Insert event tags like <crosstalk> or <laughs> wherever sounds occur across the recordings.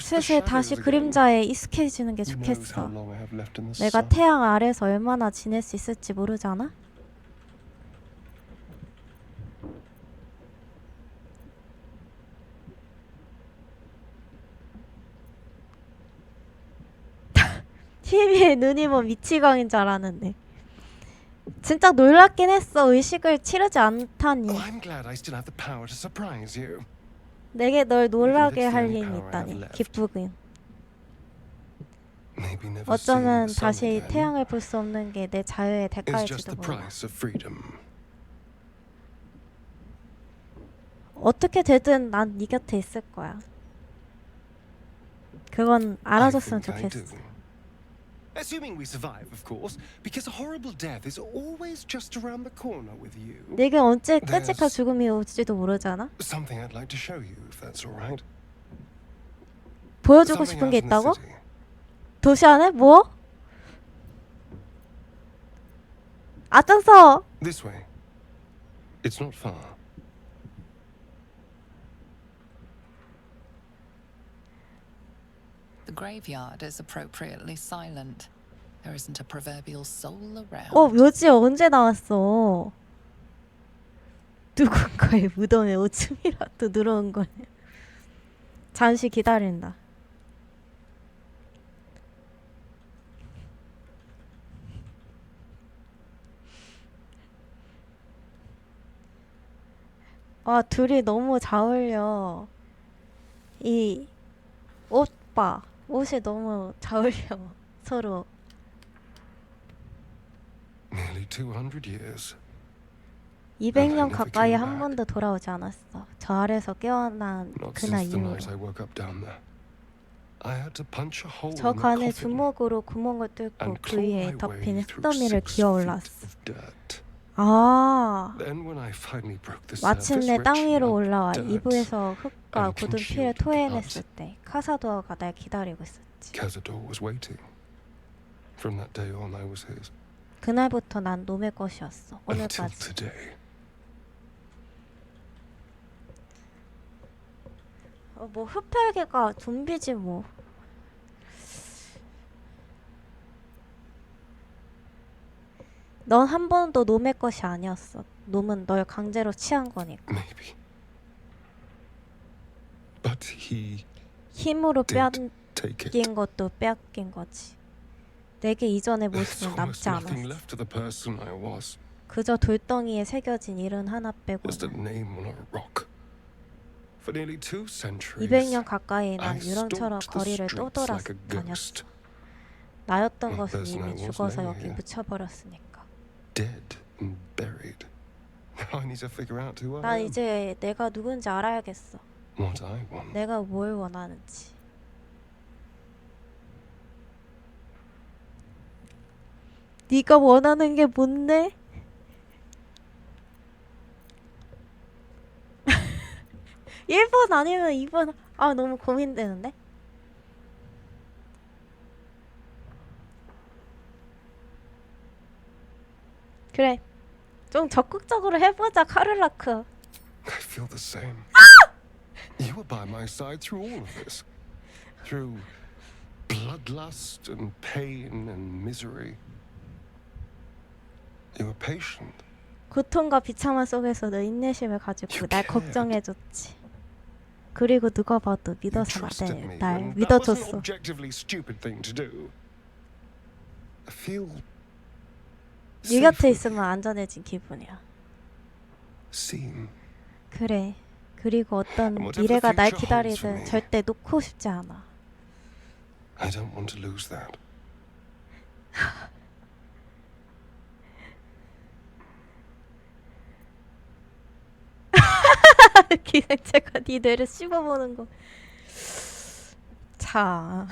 슬슬 다시. 그림자에 익숙해지는 게 좋겠어. 내가. 태양 아래서 얼마나 지낼 수 있을지 모르잖아? <laughs> TV에 눈이 뭐 미치광인 줄 알았는데 진짜 놀랍긴 했어 의식을 치르지 않다니 내게 널 놀라게 할 힘이 있다니 never 어쩌면 다시 태양을 볼 수 없는 게 내 자유의 대가일지도 몰라. 어떻게 되든 난 네 곁에 있을 거야. 그건 알아줬으면 좋겠어. Assuming we survive, of course, because a horrible death is always just around the corner with you. 내게 언제 끔찍한 죽음이 올지도 모르잖아. Something I'd like to show you, if that's all right. 보여주고 Something 싶은 게 out in the 있다고? city. 도시 안에 뭐? 앞장서. This way. It's not far. The graveyard is appropriately silent. There isn't a proverbial soul around. 어 묘지 언제 나왔어? 누군가의 무덤에 오줌이라도 들어온 거네. 잠시 기다린다. 아 둘이 너무 잘 어울려. 이 옷봐 옷이 너무 잘 어울려 서로. Nearly 200 years. 200년 never 가까이 한. 번도 돌아오지 않았어. 저 아래서 깨어난 Not 그날 since the 이후로. night I woke up down there. I had to punch a hole 저 in the 관에 coffin 주먹으로 구멍을 뚫고 and 그 위에 덮인 through 흙더미를 six 기어 feet 올랐어. of dirt. 아, 마침내 땅 위로 올라와 이브에서 흙과 굳은 피를 토해냈을 때 카사도어가 날 기다리고 있었지. 그날부터 난 놈의 것이었어. 오늘까지. 어, 뭐 흡혈귀가 좀비지 뭐. 넌 한 번도 놈의 것이 아니었어. 놈은 널 강제로 취한 거니까. Maybe. But he 힘으로 did. 빼앗긴 것도 빼앗긴 거지. 내게 이전의 There's 모습은 almost 남지 nothing 않았어. left of the person I was. 그저 돌덩이에 새겨진 이름 하나 Just a 빼고는. name on a rock. For nearly two centuries, 200년 가까이 I 난 유령처럼 stalked the 거리를 streets 떠돌아 다녔어. ghost, 나였던 Oh, 것은 there's no 이미 죽어서 여기. 묻혀버렸으니까. Dead and buried. Now I need to figure out who I 난 am, 이제 내가 누군지 알아야겠어. what I want. 내가 뭘 원하는지. 네가 원하는 게 뭔데? 일번 아니면 2번 아 너무 고민되는데? 그래 좀 적극적으로 해보자 카를라크 I feel the same. you were by my side through all of this. Through bloodlust and pain and misery. You were patient. 고통과 비참함 속에서 너 인내심을 가지고 날. 걱정해줬지. 그리고 누가 봐도 믿어서 날, 날 믿어줬어. objectively stupid thing to do. I feel 네 곁에 있으면 안전해진 기분이야. 그래. 그리고 어떤 미래가 날 기다리든. 절대 놓고 싶지 않아. I don't want to lose that. <laughs> 기생체가 네 뇌를 씹어보는 거. 자,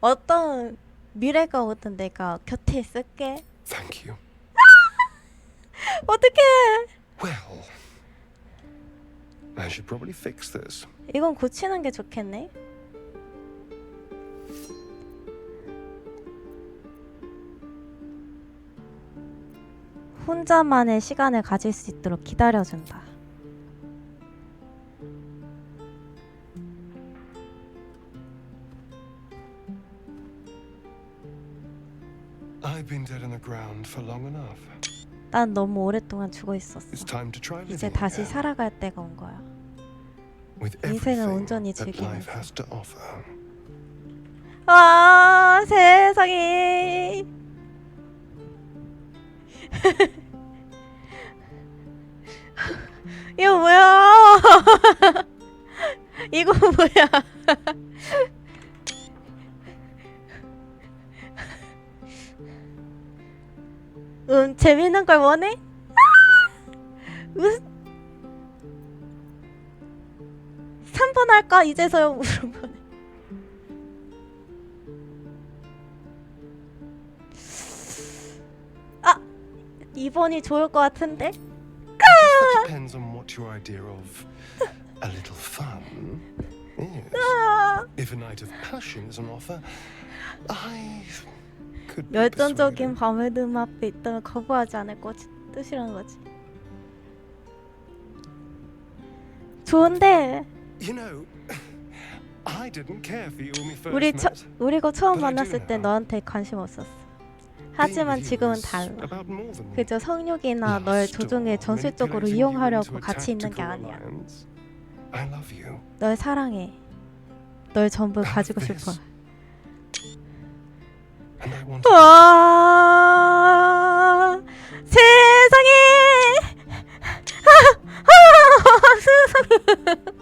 어떤 미래가 오든 내가 곁에 있을게. Thank you. 어떡해. Well, I should probably fix this. 이건 고치는 게 좋겠네. 혼자만의 시간을 가질 수 있도록 기다려준다. I've been dead on the ground for long enough. 난 너무 오랫동안 죽어 있었어. It's time to try 이제 다시 again 살아갈 때가 온 거야. with 인생을 everything 온전히 that life 즐기면서. has to offer. 와 세상에. 음 재밌는 걸 원해? 아! 으 3번 할까 이제서야 물어보네. 아 2번이 좋을 것 같은데? Depends on what your idea of a little fun is. 아, If a night of passion is on offer, I 열정적인. 밤의 등 앞에 있다면 거부하지 않을 거지 뜻이라는 거지. 좋은데 You know, I didn't care for you when we first 우리 처, met. 우리 거 처음 만났을 때. 너한테 관심 없었어. 하지만 지금은 달라. 그저 성욕이나 널 조종해 전술적으로 이용하려고 같이 있는 게 아니야. 널 사랑해. 널 전부 가지고. 싶어. 와 세상에. 아, 아, 세상에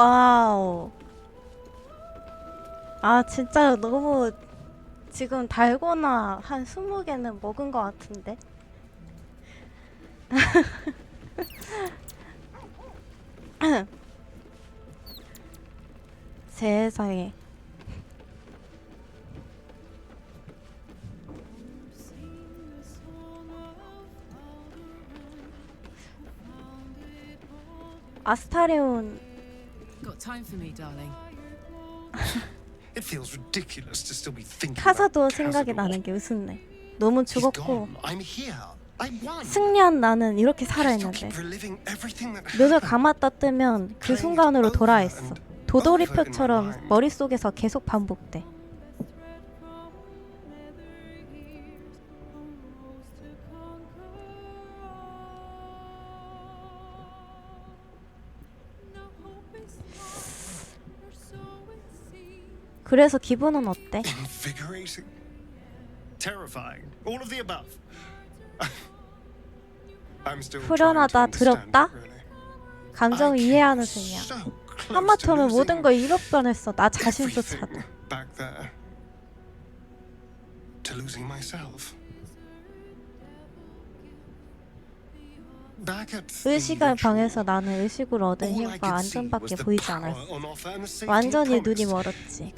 와우. 아 진짜 너무 지금 달고나 한 20개는 먹은 것 같은데? <laughs> 세상에. 아스타레온 time for me, darling. It feels ridiculous to still be thinking 카사도 생각이. 나는 게 웃음네 너무 He's 죽었고 gone. I'm here. I won. 승리한 나는 이렇게 살아있는데 keep reliving everything that 눈을 happened. 감았다 뜨면 그 순간으로 돌아있어 도돌이표처럼 머릿속에서 계속 반복돼 그래서 기분은 어때? Invigorating. Terrifying. All of the above. I'm still 후련하다, trying to understand 두렵다? really. 감정을 I 이해하는 came 중이야 so close to 하마터면 모든 losing 걸 잃어버렸어 나 자신조차도 everything back there. To losing myself. Ritual, 방에서 나는 의식으로 얻은 힘과 안전밖에 보이지 않았어 완전히 눈이. 멀었지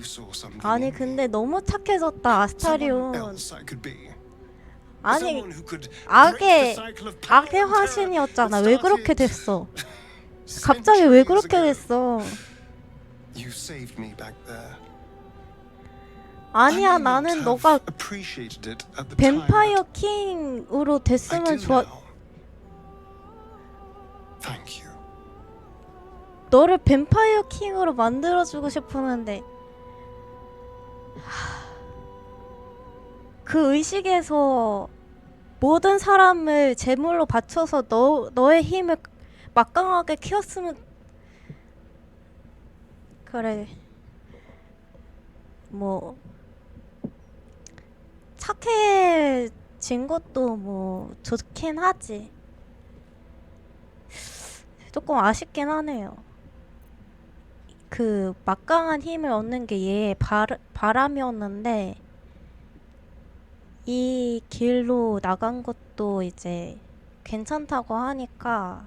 saw something 아니. 근데 너무 착해졌다 아스타리온. 아니 악의- 악의 화신이었잖아 왜 그렇게 됐어 갑자기 왜 그렇게. 됐어 You saved me back there. 아니야 나는 너가 appreciated it at the time, 뱀파이어 킹으로 됐으면. Thank you. 너를 뱀파이어 킹으로 만들어주고 싶었는데 하, 그 의식에서 모든 사람을 제물로 바쳐서 너 너의 힘을 막강하게 키웠으면 그래 뭐 착해진 것도 뭐 좋긴 하지 조금 아쉽긴 하네요. 그 막강한 힘을 얻는 게 얘의 바, 바람이었는데 이 길로 나간 것도 이제 괜찮다고 하니까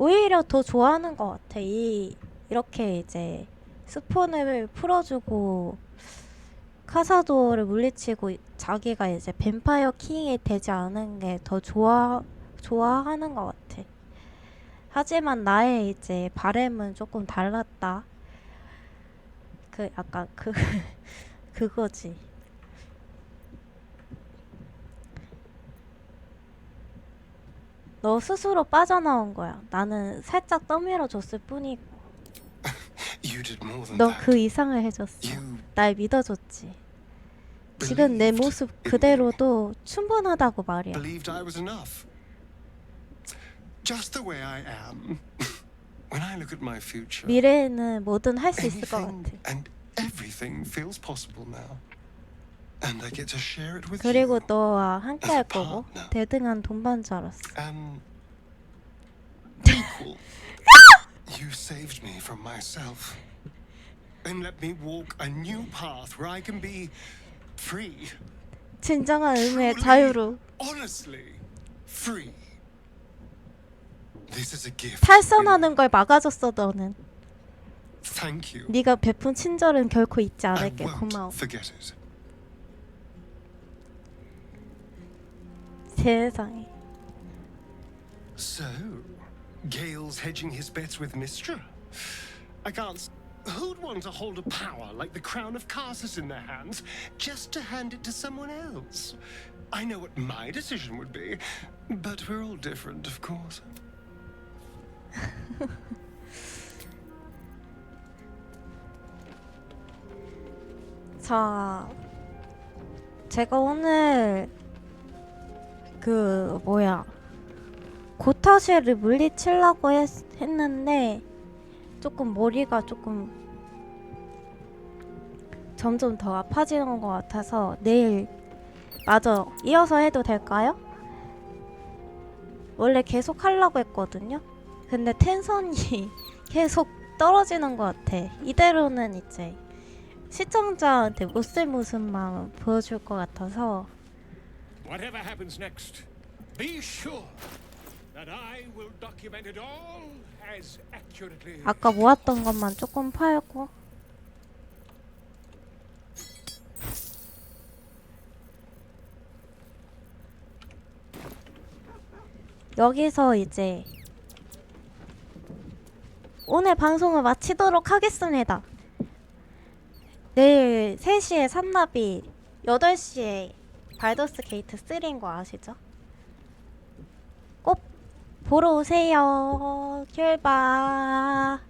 오히려 더 좋아하는 것 같아. 이 이렇게 이제 스폰을 풀어주고 카사도를 물리치고 자기가 이제 뱀파이어 킹이 되지 않은 게 더 좋아 좋아하는 것 같아. 하지만 나의 이제 바램은 조금 달랐다. 그 약간 그 <laughs> 그거지. 너 스스로 빠져나온 거야. 나는 살짝 떠밀어 줬을 뿐이고, You did more than 너 that. 그 이상을 해줬어. You 날 믿어줬지. 지금 내 모습 그대로도 충분하다고 말이야. believed I was enough. Just the way I am. when I look at my future, 미래에는 뭐든 할 수 있을 것 anything 같아. and everything feels possible now. And I get to share it with 그리고 you. 너와 함께 할 거고. 대등한 동반 줄 알았어. And equal. you saved me from myself. And let me walk a new path where I can be free. 진정한 의미의 Truly, 자유로 Honestly, free. This is a gift. 탈선하는 걸 막아줬어 너는. Thank you. 네가 베푼 친절은 결코 잊지 I 않을게. won't 고마워. forget it. 세상에. So, Gale's hedging his bets with Mistra. I can't. s- Who'd want to hold a power like the crown of Carsus in their hands just to hand it to someone else? I know what my decision would be, but we're all different, of course. <laughs> 자, 제가 오늘 그 뭐야 고타시를 물리치려고 했, 했는데 조금 머리가 조금 점점 더 아파지는 것 같아서 내일 마저 이어서 해도 될까요? 원래 계속 하려고 했거든요. 근데 텐션이 <laughs> 계속 떨어지는 것 같아. 이대로는 이제 시청자한테 못쓸 모습만 보여줄 것 같아서 Whatever happens next, be sure that I will document it all as accurately. 아까 모았던 것만 조금 팔고 여기서 이제 오늘 방송을 마치도록 하겠습니다. 내일 3시에 산나비 8시에 발더스 게이트 3인 거 아시죠? 꼭 보러 오세요. 큐바.